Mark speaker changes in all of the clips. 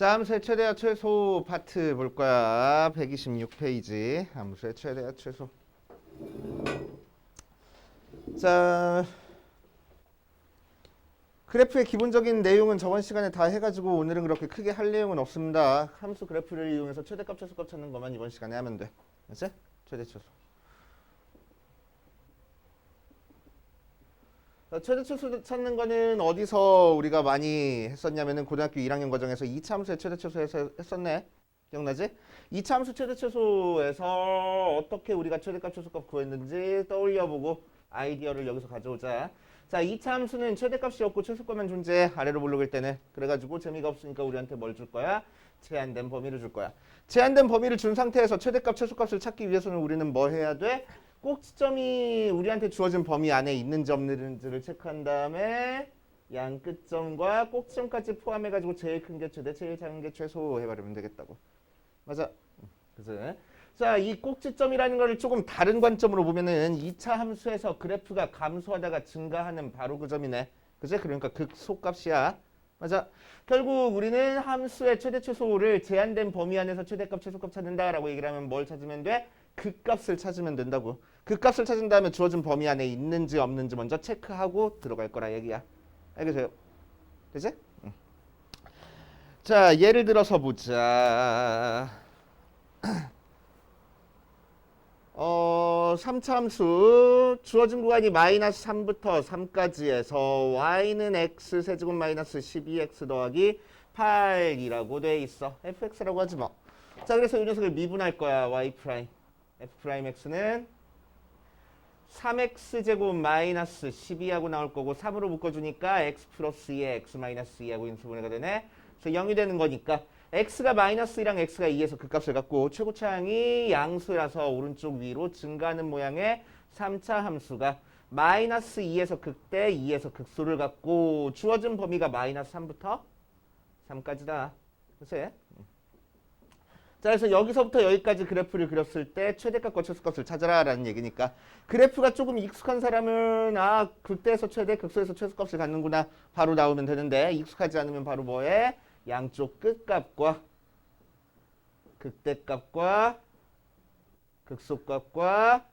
Speaker 1: 자, 함수의 최대와 최소 파트 볼 거야. 126페이지. 함수의 최대와 최소. 자, 그래프의 기본적인 내용은 저번 시간에 다 해가지고 오늘은 그렇게 크게 할 내용은 없습니다. 함수 그래프를 이용해서 최대값, 최소값 찾는 것만 이번 시간에 하면 돼. 알지? 최대, 최소. 최대 최소 찾는 거는 어디서 우리가 많이 했었냐면은 고등학교 1학년 과정에서 2차 함수의 최대 최소에서 했었네. 기억나지? 2차 함수 최대 최소에서 어떻게 우리가 최대값 최소값 구했는지 떠올려보고 아이디어를 여기서 가져오자. 자, 2차 함수는 최대값이 없고 최소값만 존재해. 아래로 블록일 때는. 그래가지고 재미가 없으니까 우리한테 뭘 줄 거야? 제한된 범위를 줄 거야. 제한된 범위를 준 상태에서 최대값 최소값을 찾기 위해서는 우리는 뭐 해야 돼? 꼭지점이 우리한테 주어진 범위 안에 있는지 없는지를 체크한 다음에 양 끝점과 꼭지점까지 포함해가지고 제일 큰 게 최대, 제일 작은 게 최소 해버리면 되겠다고. 맞아. 응, 그지? 자, 이 꼭지점이라는 거를 조금 다른 관점으로 보면은 2차 함수에서 그래프가 감소하다가 증가하는 바로 그 점이네. 그지? 그러니까 극소값이야. 맞아. 결국 우리는 함수의 최대 최소를 제한된 범위 안에서 최대값 최소값 찾는다라고 얘기를 하면 뭘 찾으면 돼? 극값을 찾으면 된다고. 극값을 찾은 다음에 주어진 범위 안에 있는지 없는지 먼저 체크하고 들어갈 거라 얘기야. 알겠어요? 되지? 응. 자, 예를 들어서 보자. 어, 3차 함수 주어진 구간이 마이너스 3부터 3까지에서 y는 x 세제곱 마이너스 12x 더하기 8이라고 돼 있어. fx라고 하지 뭐. 자, 그래서 이 녀석을 미분할 거야. y 프라임. f 프라임 x는 3x 제곱 마이너스 12하고 나올 거고 3으로 묶어주니까 x 플러스 2에 x 마이너스 2하고 인수분해가 되네. 그래서 0이 되는 거니까 x가 마이너스 1이랑 x가 2에서 그 값을 갖고 최고차항이 양수라서 오른쪽 위로 증가하는 모양의 3차 함수가 마이너스 2에서 극대 2에서 극소를 갖고 주어진 범위가 마이너스 3부터 3까지다. 그치? 자, 그래서 여기서부터 여기까지 그래프를 그렸을 때 최대값과 최소값을 찾아라 라는 얘기니까 그래프가 조금 익숙한 사람은 아 극대에서 최대, 극소에서 최소값을 갖는구나 바로 나오면 되는데 익숙하지 않으면 바로 뭐해? 양쪽 끝값과 극대값과 극소값과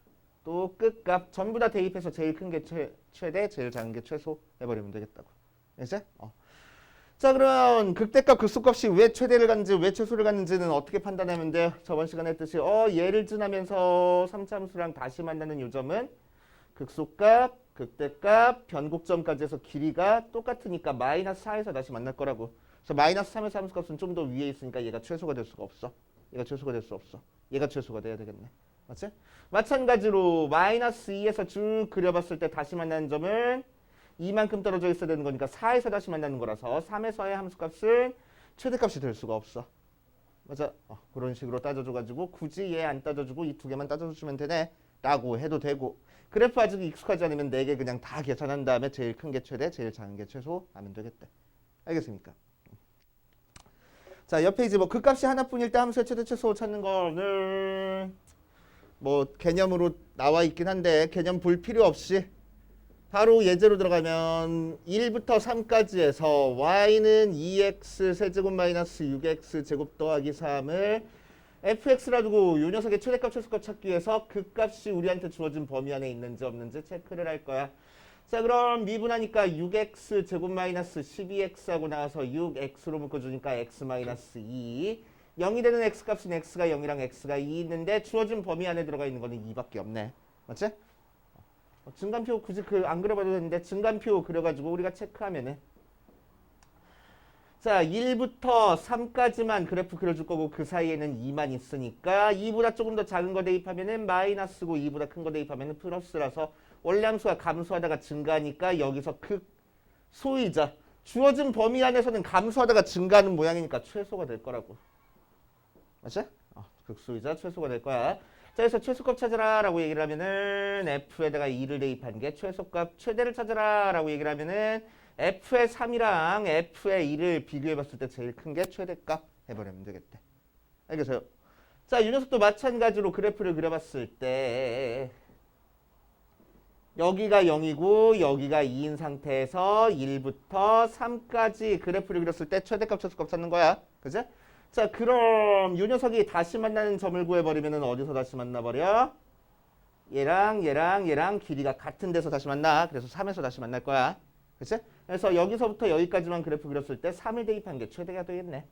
Speaker 1: 또 끝값 전부 다 대입해서 제일 큰 게 최대, 제일 작은 게 최소 해버리면 되겠다고. 이제? 어. 자 그럼 극대값 극소값이 왜 최대를 갖는지 왜 최소를 갖는지는 어떻게 판단하면 돼요? 저번 시간에 했듯이 어 얘를 지나면서 3차 함수랑 다시 만나는 요점은 극소값, 극대값, 변곡점까지 해서 길이가 똑같으니까 마이너스 4에서 다시 만날 거라고 그래서 마이너스 3에서 함수값은 좀 더 위에 있으니까 얘가 최소가 될 수가 없어 얘가 최소가 될 수 없어 얘가 최소가 돼야 되겠네 맞지? 마찬가지로 마이너스 2에서 쭉 그려봤을 때 다시 만나는 점은 이만큼 떨어져 있어야 되는 거니까 4에서 다시 만나는 거라서 3에서의 함수값은 최대값이 될 수가 없어. 맞아. 어, 그런 식으로 따져줘가지고 굳이 얘 안 따져주고 이 두 개만 따져주면 되네. 라고 해도 되고 그래프 아직 익숙하지 않으면 네개 그냥 다 계산한 다음에 제일 큰 게 최대, 제일 작은 게 최소 하면 되겠다. 알겠습니까? 자, 옆에 이제 뭐 그 값이 하나뿐일 때 함수의 최대, 최소 찾는 거는 뭐 개념으로 나와 있긴 한데 개념 볼 필요 없이 바로 예제로 들어가면 1부터 3까지 해서 y는 2x 세제곱 마이너스 6x 제곱 더하기 3을 fx라 두고 요 녀석의 최대값 최소값 찾기 위해서 그 값이 우리한테 주어진 범위 안에 있는지 없는지 체크를 할 거야. 자 그럼 미분하니까 6x 제곱 마이너스 12x하고 나와서 6x로 묶어주니까 x 마이너스 2 0이 되는 x값은 x가 0이랑 x가 2 있는데 주어진 범위 안에 들어가 있는 거는 2밖에 없네. 맞지? 어, 증간표 굳이 그 안 그려봐도 되는데 증간표 그려가지고 우리가 체크하면은. 자 1부터 3까지만 그래프 그려줄 거고 그 사이에는 2만 있으니까 2보다 조금 더 작은 거 대입하면은 마이너스고 2보다 큰 거 대입하면은 플러스라서 원래 함수가 감소하다가 증가하니까 여기서 극 소이자. 주어진 범위 안에서는 감소하다가 증가하는 모양이니까 최소가 될 거라고. 맞지? 어, 극소이자 최소가 될 거야 자, 그래서 최소값 찾아라 라고 얘기를 하면은 F에다가 2를 대입한 게 최소값 최대를 찾아라 라고 얘기를 하면은 F의 3이랑 F의 2를 비교해 봤을 때 제일 큰 게 최대값 해버리면 되겠대. 알겠어요? 자, 이 녀석도 마찬가지로 그래프를 그려봤을 때 여기가 0이고 여기가 2인 상태에서 1부터 3까지 그래프를 그렸을 때 최대값 최소값 찾는 거야. 그지? 자 그럼 요 녀석이 다시 만나는 점을 구해버리면 어디서 다시 만나버려? 얘랑 얘랑 얘랑 길이가 같은 데서 다시 만나. 그래서 3에서 다시 만날 거야. 그치? 그래서 여기서부터 여기까지만 그래프 그렸을 때 3을 대입한 게 최대가 되겠네.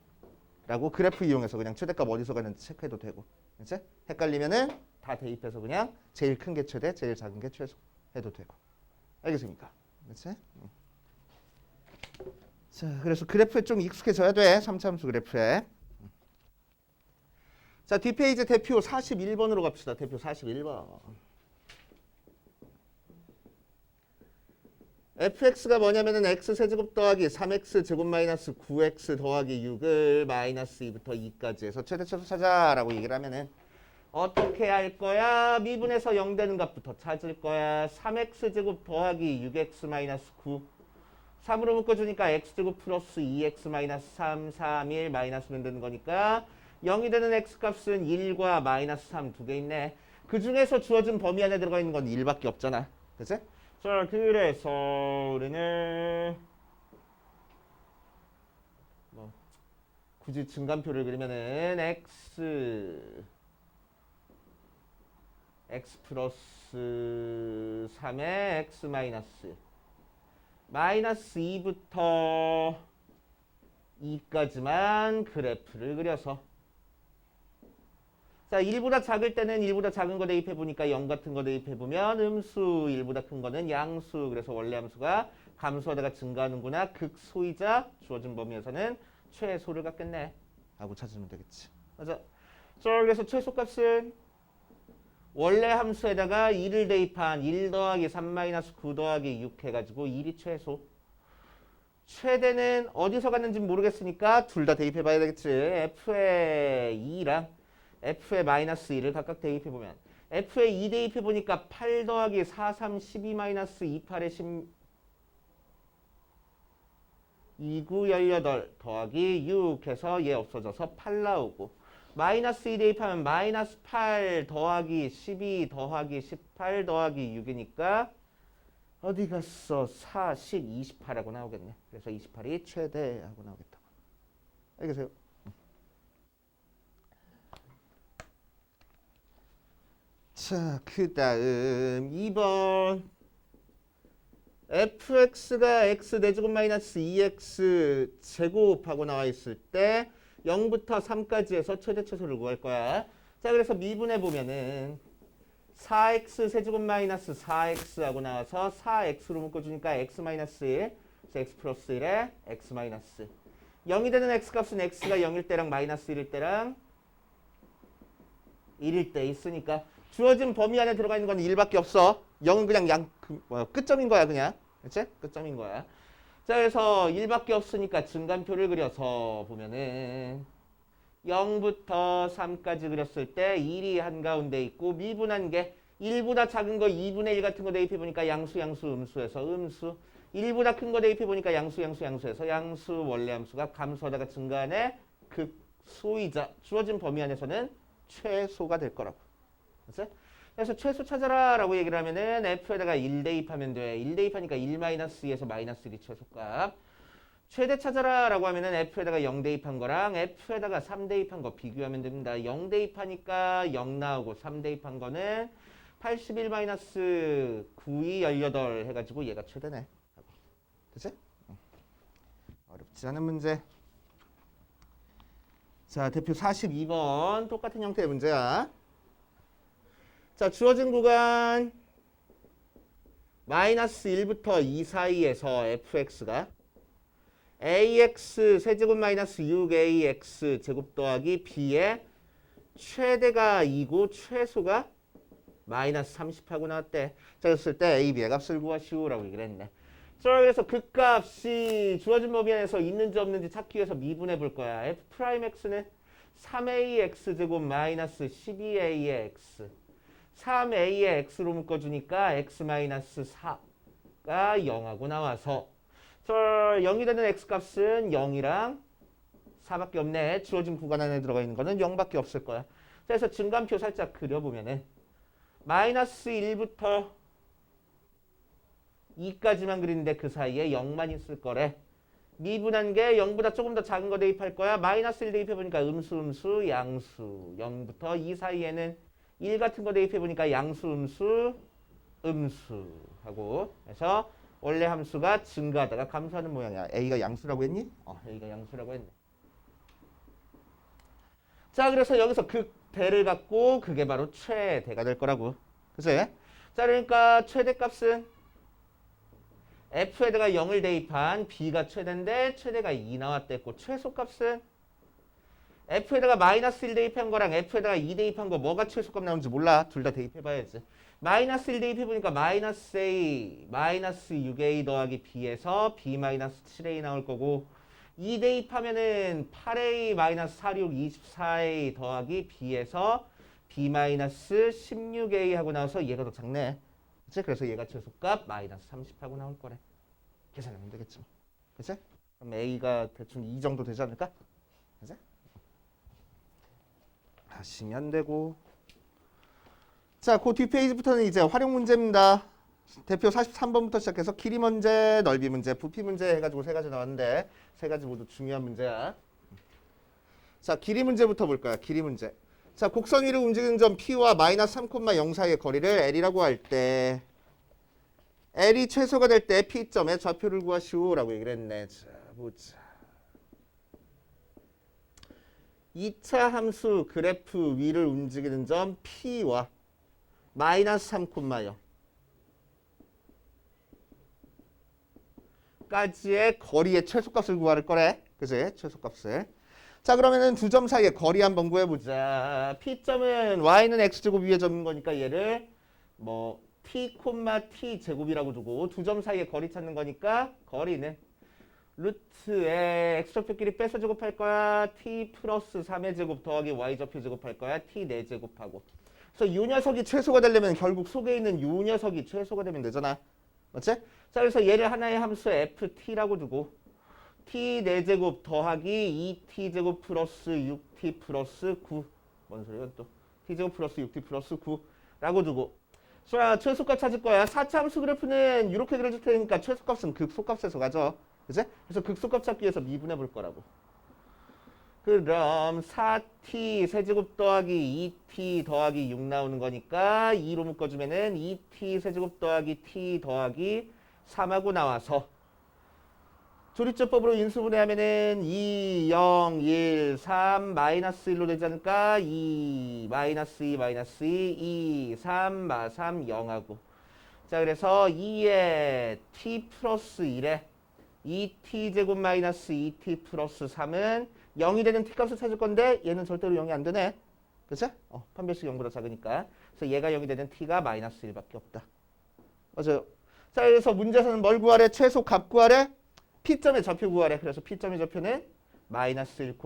Speaker 1: 라고 그래프 이용해서 그냥 최대값 어디서 가는지 체크해도 되고. 그치? 헷갈리면은 다 대입해서 그냥 제일 큰 게 최대, 제일 작은 게 최소 해도 되고. 알겠습니까? 그치? 응. 자, 그래서 그래프에 좀 익숙해져야 돼. 3참수 그래프에. 자, 뒷페이지 대표 41번으로 갑시다. 대표 41번. fx가 뭐냐면은 x 세제곱 더하기 3x 제곱 마이너스 9x 더하기 6을 마이너스 2부터 2까지 해서 최대차수 찾아라고 얘기를 하면은 어떻게 할 거야? 미분에서 0 되는 값부터 찾을 거야. 3x 제곱 더하기 6x 마이너스 9 3으로 묶어주니까 x제곱 플러스 2x 마이너스 3, 3, 1 마이너스면 되는 거니까 0이 되는 x값은 1과 마이너스 3 두 개 있네. 그 중에서 주어진 범위 안에 들어가 있는 건 1밖에 없잖아. 그치? 자, 그래서 우리는 뭐 굳이 증간표를 그리면은 x x 플러스 3에 x 마이너스 마이너스 2부터 2까지만 그래프를 그려서 자 1보다 작을 때는 1보다 작은 거 대입해 보니까 0 같은 거 대입해 보면 음수 1보다 큰 거는 양수 그래서 원래 함수가 감소하다가 증가하는구나 극소이자 주어진 범위에서는 최소를 갖겠네 하고 찾으면 되겠지 맞아 자 그래서 최소값은 원래 함수에다가 2를 대입한 1 더하기 3 마이너스 9 더하기 6 해가지고 1이 최소. 최대는 어디서 갔는지 모르겠으니까 둘 다 대입해 봐야 되겠지. f의 2랑 f의 마이너스 1을 각각 대입해 보면 f의 2 대입해 보니까 8 더하기 4, 3, 12 마이너스 2, 8에 10 2, 9, 18 더하기 6 해서 얘 없어져서 8 나오고 마이너스 2 대입하면 마이너스 8 더하기 12 더하기 18 더하기 6이니까 어디 갔어? 40, 28하고 나오겠네. 그래서 28이 최대하고 나오겠다고. 알겠어요? 자, 그 다음 2번 fx가 x 4제곱 마이너스 2x 제곱하고 나와 있을 때 0부터 3까지 해서 최대 최소를 구할 거야. 자, 그래서 미분해 보면은 4x 세제곱 마이너스 4x 하고 나와서 4x로 묶어주니까 x 마이너스 1, 그래서 x 플러스 1에 x 마이너스 0이 되는 x 값은 x가 0일 때랑 마이너스 1일 때랑 1일 때 있으니까 주어진 범위 안에 들어가 있는 건 1밖에 없어. 0은 그냥 양 그, 뭐, 끝점인 거야 그냥. 그치? 끝점인 거야. 자 그래서 1밖에 없으니까 증간표를 그려서 보면은 0부터 3까지 그렸을 때 1이 한가운데 있고 미분한 게 1보다 작은 거 2분의 1 같은 거 대입해 보니까 양수 양수 음수에서 음수 1보다 큰 거 대입해 보니까 양수 양수 양수에서 양수 원래 함수가 감소하다가 증가하네 극소이자 주어진 범위 안에서는 최소가 될 거라고 그치? 그래서 최소 찾아라 라고 얘기를 하면은 F에다가 1 대입하면 돼. 1 대입하니까 1-2에서 마이너스 1이 최소값. 최대 찾아라 라고 하면은 F에다가 0 대입한 거랑 F에다가 3 대입한 거 비교하면 됩니다. 0 대입하니까 0 나오고 3 대입한 거는 81 마이너스 9이 18 해가지고 얘가 최대네. 그치? 어렵지 않은 문제. 자, 대표 42번 똑같은 형태의 문제야. 자, 주어진 구간 마이너스 1부터 2 사이에서 fx가 ax 세제곱 마이너스 6ax 제곱 더하기 b의 최대가 2고 최소가 마이너스 30하고 나왔대. 자, 그랬을 때 a, b의 값을 구하시오라고 얘기를 했네. 자, 그래서 그 값이 주어진 범위 안에서 있는지 없는지 찾기 위해서 미분해 볼 거야. f 프라임 x는 3ax 제곱 마이너스 12a의 x 3a의 x로 묶어주니까 x-4가 0하고 나와서 저 0이 되는 x값은 0이랑 4밖에 없네. 주어진 구간 안에 들어가 있는 거는 0밖에 없을 거야. 그래서 증간표 살짝 그려보면은 마이너스 1부터 2까지만 그리는데 그 사이에 0만 있을 거래. 미분한 게 0보다 조금 더 작은 거 대입할 거야. 마이너스 1 대입해보니까 음수, 음수, 양수. 0부터 2 사이에는 1 같은 거 대입해 보니까 양수, 음수, 음수 하고 그래서 원래 함수가 증가하다가 감소하는 모양이야. A가 양수라고 했니? 어, A가 양수라고 했네. 자, 그래서 여기서 극대를 갖고 그게 바로 최대가 될 거라고. 그치? 자, 그러니까 최대값은 f에다가 0을 대입한 b가 최대인데 최대가 2 나왔댔고 최소값은 f에다가 마이너스 1 대입한 거랑 f에다가 2 대입한 거 뭐가 최소값 나오는지 몰라. 둘 다 대입해봐야지. 마이너스 1 대입해보니까 마이너스 a 마이너스 6a 더하기 b에서 b 마이너스 7a 나올 거고 2 대입하면은 8a 마이너스 46 24a 더하기 b에서 b 마이너스 16a 하고 나와서 얘가 더 작네. 그치? 그래서 얘가 최소값 마이너스 30 하고 나올 거래. 계산하면 되겠지. 뭐. 그치? 그럼 a가 대충 이 정도 되지 않을까? 그치? 하시면 되고. 자, 그 뒷페이지부터는 이제 활용 문제입니다. 대표 43번부터 시작해서 길이 문제, 넓이 문제, 부피 문제 해가지고 세 가지 나왔는데 세 가지 모두 중요한 문제야. 자, 길이 문제부터 볼 거야. 길이 문제. 자, 곡선 위를 움직이는 점 P와 마이너스 3,0 사이의 거리를 L이라고 할 때 L이 최소가 될 때 P점의 좌표를 구하시오라고 얘기를 했네. 자, 보자. 2차 함수 그래프 위를 움직이는 점 P와 마이너스 3,0 까지의 거리의 최소값을 구할 거래. 그지? 최소값을. 자 그러면은 두 점 사이의 거리 한번 구해보자. P점은 y는 x제곱 위의 점인 거니까 얘를 뭐 t, t 제곱이라고 두고 두 점 사이의 거리 찾는 거니까 거리는 루트에 x좌표끼리 빼서 제곱할 거야. t 플러스 3의 제곱 더하기 y좌표 제곱할 거야. t 4제곱하고. 그래서 이 녀석이 최소가 되려면 결국 속에 있는 이 녀석이 최소가 되면 되잖아. 맞지? 자 그래서 얘를 하나의 함수 ft라고 두고 t 4제곱 더하기 2t제곱 플러스 6t 플러스 9. 뭔 소리야 또. t제곱 플러스 6t 플러스 9라고 두고. 자, 최소값 찾을 거야. 4차 함수 그래프는 이렇게 그려줄 테니까 최소값은 극소값에서 가져. 그치? 그래서 극소값 찾기 위해서 미분해 볼 거라고. 그럼 4t 세제곱 더하기 2t 더하기 6 나오는 거니까 2로 묶어주면은 2t 세제곱 더하기 t 더하기 3하고 나와서 조리조법으로 인수분해하면은 2, 0, 1, 3, 마이너스 1로 되지 않을까? 2, 마이너스 2, 마이너스 2, 2, 3, 마 3, 0하고. 자, 그래서 2에 t 플러스 1에 2t 제곱 마이너스 2t 플러스 3은 0이 되는 t 값을 찾을 건데 얘는 절대로 0이 안 되네. 그치? 어, 판별식 0보다 작으니까. 그래서 얘가 0이 되는 t가 마이너스 1밖에 없다. 맞아요. 자, 그래서 문제에서는 뭘 구하래? 최소 값 구하래? P점의 좌표 구하래. 그래서 P점의 좌표는 마이너스 1,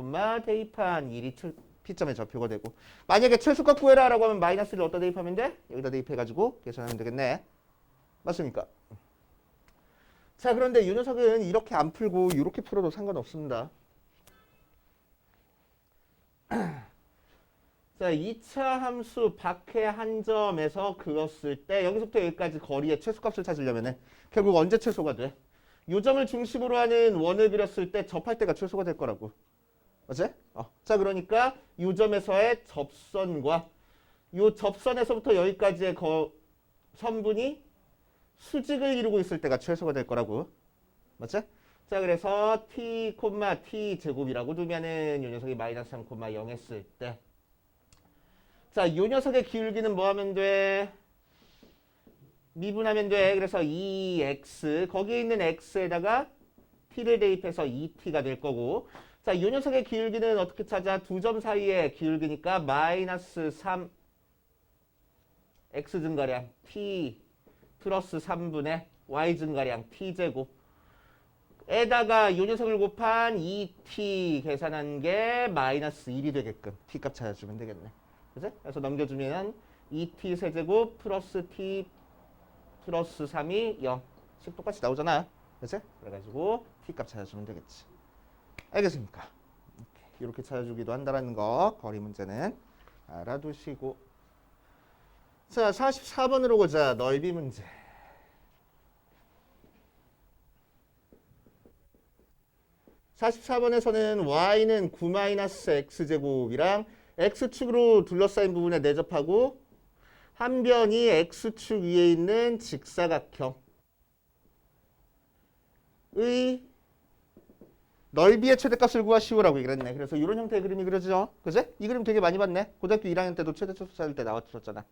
Speaker 1: 대입한 1이 최- P점의 좌표가 되고 만약에 최소값 구해라 라고 하면 마이너스 1을 어디다 대입하면 돼? 여기다 대입해가지고 계산하면 되겠네. 맞습니까? 자 그런데 이 녀석은 이렇게 안 풀고 이렇게 풀어도 상관없습니다. 자 2차 함수 밖의 한 점에서 그었을 때 여기서부터 여기까지 거리의 최소값을 찾으려면 결국 언제 최소가 돼? 요 점을 중심으로 하는 원을 그렸을 때 접할 때가 최소가 될 거라고. 맞지? 어. 자, 그러니까 요 점에서의 접선과 요 접선에서부터 여기까지의 거, 선분이 수직을 이루고 있을 때가 최소가 될 거라고. 맞지? 자, 그래서 t, t 제곱이라고 두면은 요 녀석이 마이너스 3, 0 했을 때 자, 요 녀석의 기울기는 뭐 하면 돼? 미분하면 돼. 그래서 2x 거기에 있는 x에다가 t를 대입해서 2t가 될 거고 자, 이 녀석의 기울기는 어떻게 찾아? 두 점 사이의 기울기니까 마이너스 3 x 증가량 t 플러스 3분의 y 증가량 t제곱 에다가 이 녀석을 곱한 2t 계산한 게 마이너스 1이 되게끔 t값 찾아주면 되겠네. 그치? 그래서 넘겨주면 2t 세제곱 플러스 t 플러스 3이 0씩 똑같이 나오잖아. 그치? 그래가지고 t값 찾아주면 되겠지. 알겠습니까? 이렇게 찾아주기도 한다라는 거 거리 문제는 알아두시고 자, 44번으로 보자. 넓이 문제. 44번에서는 y는 9-x제곱이랑 x축으로 둘러싸인 부분에 내접하고 한 변이 x축 위에 있는 직사각형의 넓이의 최대값을 구하시오라고 얘기를 했네. 그래서 이런 형태의 그림이 그려지죠. 그제? 이 그림 되게 많이 봤네. 고등학교 1학년 때도 최대값을 때 나왔었잖아.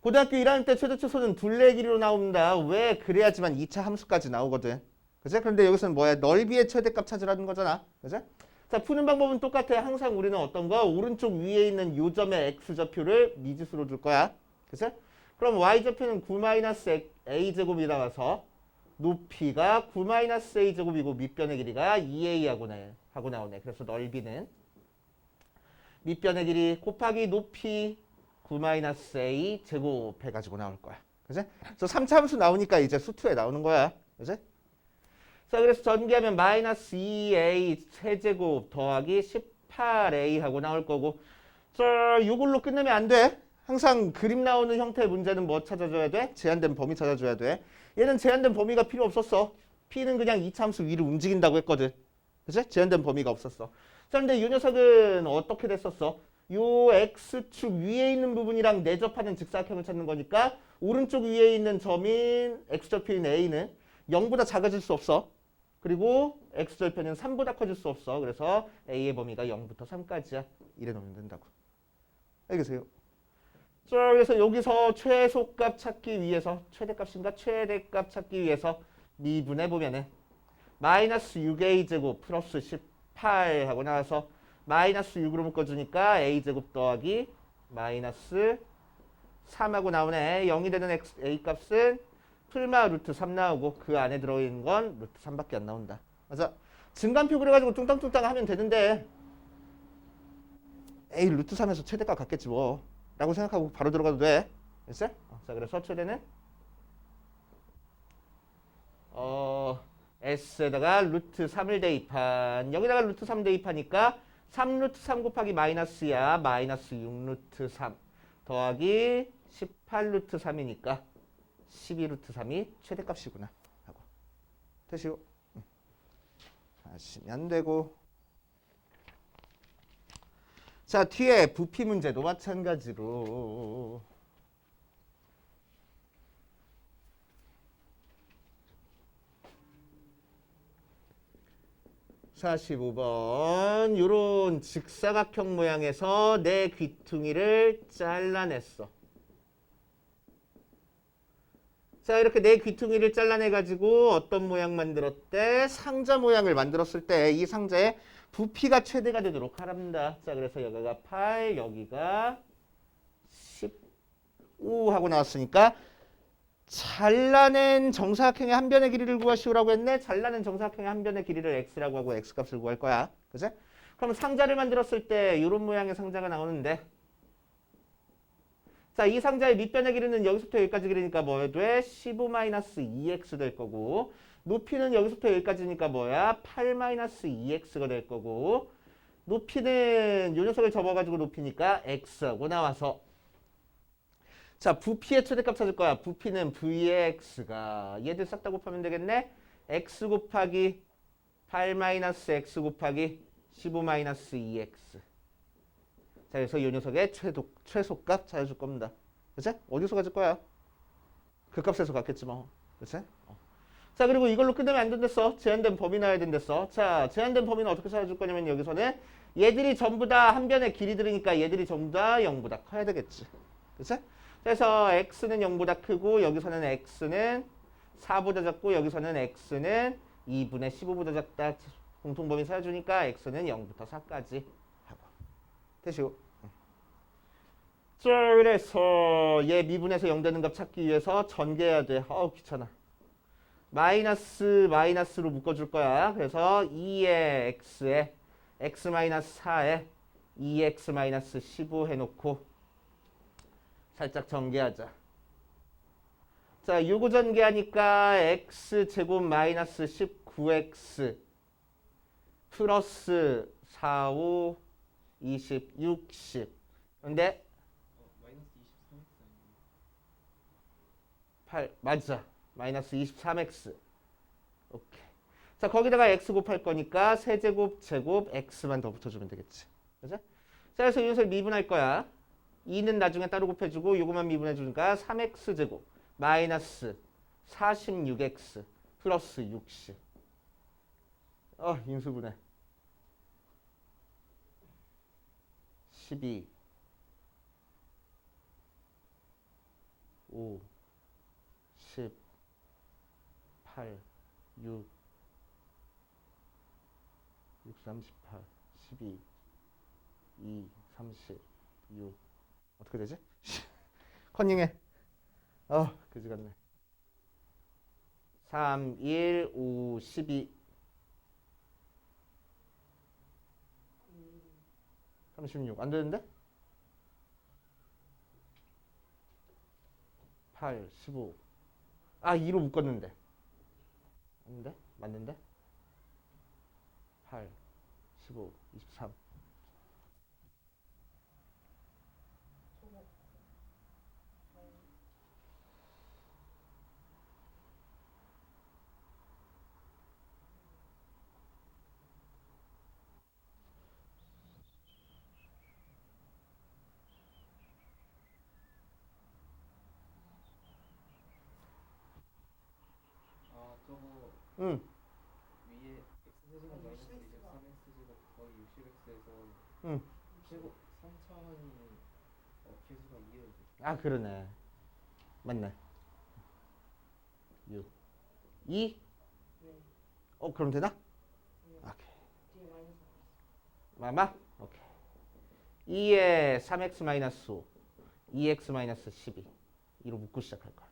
Speaker 1: 고등학교 1학년 때 최대초소는 둘레 길이로 나옵니다. 왜? 그래야지만 2차 함수까지 나오거든. 그제? 그런데 여기서는 뭐야? 넓이의 최대값 찾으라는 거잖아. 그제? 자, 푸는 방법은 똑같아. 항상 우리는 어떤 거? 오른쪽 위에 있는 요점의 x좌표를 미지수로 둘 거야. 그제? 그럼 y좌표는 9-a제곱이 나와서 높이가 9-a제곱이고 밑변의 길이가 2a하고 나, 하고 나오네. 그래서 넓이는 밑변의 길이 곱하기 높이 9-a 제곱 해 가지고 나올 거야. 그지? 그래서 3차 함수 나오니까 이제 수투에 나오는 거야. 그지? 자, 그래서 전개하면 마이너스 2a 세제곱 더하기 18a 하고 나올 거고 자, 이걸로 끝내면 안 돼. 항상 그림 나오는 형태의 문제는 뭐 찾아줘야 돼? 제한된 범위 찾아줘야 돼. 얘는 제한된 범위가 필요 없었어. p는 그냥 이차함수 위로 움직인다고 했거든. 그치? 제한된 범위가 없었어. 자, 근데 이 녀석은 어떻게 됐었어? 요 x축 위에 있는 부분이랑 내접하는 직사각형을 찾는 거니까 오른쪽 위에 있는 점인 x절표인 a는 0보다 작아질 수 없어. 그리고 x절표는 3보다 커질 수 없어. 그래서 a의 범위가 0부터 3까지야. 이래 놓으면 된다고. 알겠어요? 자, 그래서 여기서 최소값 찾기 위해서 최대값인가 최대값 찾기 위해서 미분해 보면은 마이너스 6a 제곱 플러스 18 하고 나와서 마이너스 6으로 묶어주니까 a 제곱 더하기 마이너스 3하고 나오네. 0이 되는 x, a 값은 풀마 루트 3 나오고 그 안에 들어있는 건 루트 3밖에 안 나온다. 맞아. 증간표 그려가지고 뚱땅뚱땅 하면 되는데 에이 루트 3에서 최대값 같겠지 뭐 라고 생각하고 바로 들어가도 돼 됐어? 어, 자 그래서 최대는 어 S에다가 루트 3을 대입한 여기다가 루트 3 대입하니까 3 루트 3 곱하기 마이너스야. 마이너스 6 루트 3 더하기 18 루트 3이니까 12 루트 3이 최대값이구나. 하고. 되시고 응. 하시면 되고. 자, 뒤에 부피 문제도 마찬가지로 사십오 번 요런 직사각형 모양에서 내 귀퉁이를 잘라냈어. 자, 이렇게 내 귀퉁이를 잘라내 가지고 어떤 모양 만들었대? 상자 모양을 만들었을 때 이 상자에 부피가 최대가 되도록 하랍니다. 자, 그래서 여기가 8, 여기가 15 하고 나왔으니까 잘라낸 정사각형의 한 변의 길이를 구하시오라고 했네. 잘라낸 정사각형의 한 변의 길이를 x라고 하고 x값을 구할 거야. 그지? 그럼 상자를 만들었을 때 이런 모양의 상자가 나오는데 자, 이 상자의 밑변의 길이는 여기서부터 여기까지 길이니까 뭐 돼? 15-2x 될 거고 높이는 여기서부터 여기까지니까 뭐야? 8-2x가 될 거고 높이는 요 녀석을 접어가지고 높이니까 x하고 나와서 자 부피의 최대값 찾을 거야. 부피는 v의 x가 얘들 싹 다 곱하면 되겠네. x 곱하기 8-x 곱하기 15-2x 자 그래서 요 녀석의 최소, 최소값 찾아줄 겁니다. 그치? 어디서 가질 거야? 그 값에서 갔겠지 뭐. 그치? 어. 자 그리고 이걸로 끝내면 안 된댔어. 제한된 범위 나야 된댔어. 자 제한된 범위는 어떻게 찾아줄 거냐면 여기서는 얘들이 전부 다 한 변의 길이들이니까 얘들이 전부 다 0보다 커야 되겠지. 그치? 그래서 x는 0보다 크고 여기서는 x는 4보다 작고 여기서는 x는 2분의 15보다 작다. 공통범위 찾아주니까 x는 0부터 4까지 하고. 되시고. 자 그래서 얘 미분에서 0 되는 값 찾기 위해서 전개해야 돼. 아우 귀찮아. 마이너스 마이너스로 묶어줄 거야. 그래서 2의 x에 x 마이너스 4에 2x 마이너스 15 해놓고 살짝 전개하자. 자, 요거 전개하니까 x 제곱 마이너스 19x 플러스 4, 5, 20, 60. 근데
Speaker 2: 어, 마이너스 23x 아니에요?
Speaker 1: 8 맞아. 마이너스 23x. 오케이. 자, 거기다가 x 곱할 거니까 세제곱, 제곱, x만 더 붙여주면 되겠지. 그죠? 자, 그래서 이 녀석 미분할 거야. 2는 나중에 따로 곱해주고 요거만 미분해 주니까 3x 제곱 마이너스 46x 플러스 60. 어, 인수분해. 12 5 10 8 6 6 38 12 2 30 6 어떻게 되지? 컨닝해. 어, 그지 같네. 3 1 5 12 36. 안 되는데? 8, 15. 아, 2로 묶었는데. 아닌데? 맞는데? 8, 15, 23.
Speaker 2: 아 저거
Speaker 1: 응.
Speaker 2: 위에 x 세제곱 마이너스 23x 제곱 거의 60x에서
Speaker 1: 응.
Speaker 2: 제곱 3차원이 어 개수가 2예요.
Speaker 1: 아, 그러네. 맞네. 6. 2? 어, 그럼 되나? 오케이. 마마? 오케이. 2에 3x 마이너스 5, 2x 마이너스 12. 이로 묶고 시작할 거야.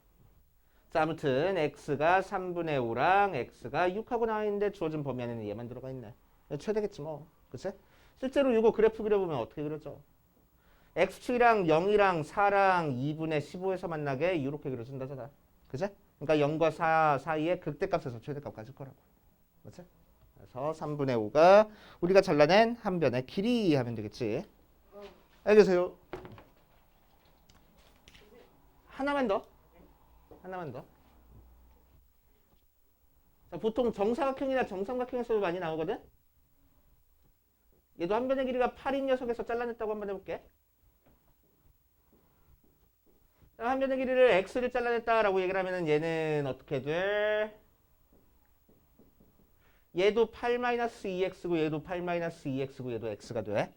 Speaker 1: 자, 아무튼 x가 3분의 5랑 x가 6하고 나와 있는데 주어진 범위 안에는 얘만 들어가 있네. 최대겠지 뭐. 그치? 실제로 이거 그래프 그려보면 어떻게 그려져? x축이랑 0이랑 4랑 2분의 15에서 만나게 이렇게 그려준다잖아. 그치? 그러니까 0과 4 사이에 극대값에서 최대값까지 거라고. 그치? 그래서 3분의 5가 우리가 잘라낸 한 변의 길이 하면 되겠지. 알겠어요? 하나만 더. 하나만 더. 자, 보통 정사각형이나 정삼각형에서도 많이 나오거든. 얘도 한 변의 길이가 8인 녀석에서 잘라냈다고 한번 해볼게. 자, 한 변의 길이를 x를 잘라냈다라고 얘기를 하면은 얘는 어떻게 돼? 얘도 8-2x고 얘도 8-2x고 얘도 x가 돼.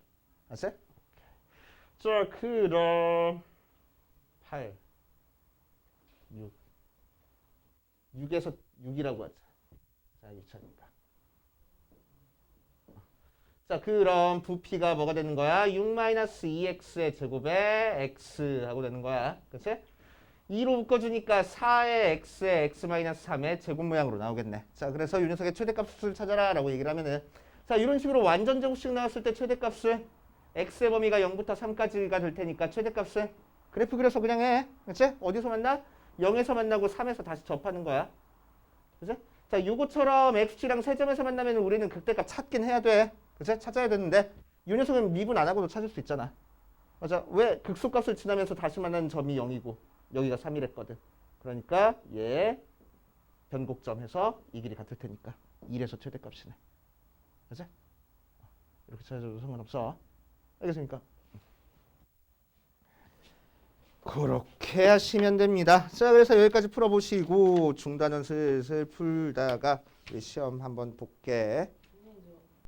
Speaker 1: 알았어? 자, 그럼 8 6 6에서 6이라고 하자. 자, 6차니까. 자, 그럼 부피가 뭐가 되는 거야? 6-2x의 제곱에 x 하고 되는 거야. 그치? 2로 묶어주니까 4의 x의 x-3의 제곱 모양으로 나오겠네. 자, 그래서 이 녀석의 최대값을 찾아라 라고 얘기를 하면은 자, 이런 식으로 완전 제곱식 나왔을 때 최대값을 x의 범위가 0부터 3까지가 될 테니까 최대값을 그래프 그려서 그냥 해. 그치? 어디서 만나? 0에서 만나고 3에서 다시 접하는 거야. 그치? 자, 요거처럼 x축이랑 세점에서 만나면 우리는 극대값 찾긴 해야 돼. 그치? 찾아야 되는데 이 녀석은 미분 안 하고도 찾을 수 있잖아. 맞아. 왜 극소값을 지나면서 다시 만나는 점이 0이고 여기가 3이랬거든. 그러니까 얘 변곡점에서 이 길이 같을 테니까 1에서 최대값이네. 그치? 이렇게 찾아줘도 상관없어. 알겠습니까? 그렇게 하시면 됩니다. 자, 그래서 여기까지 풀어보시고 중단은 슬슬 풀다가 우리 시험 한번 볼게.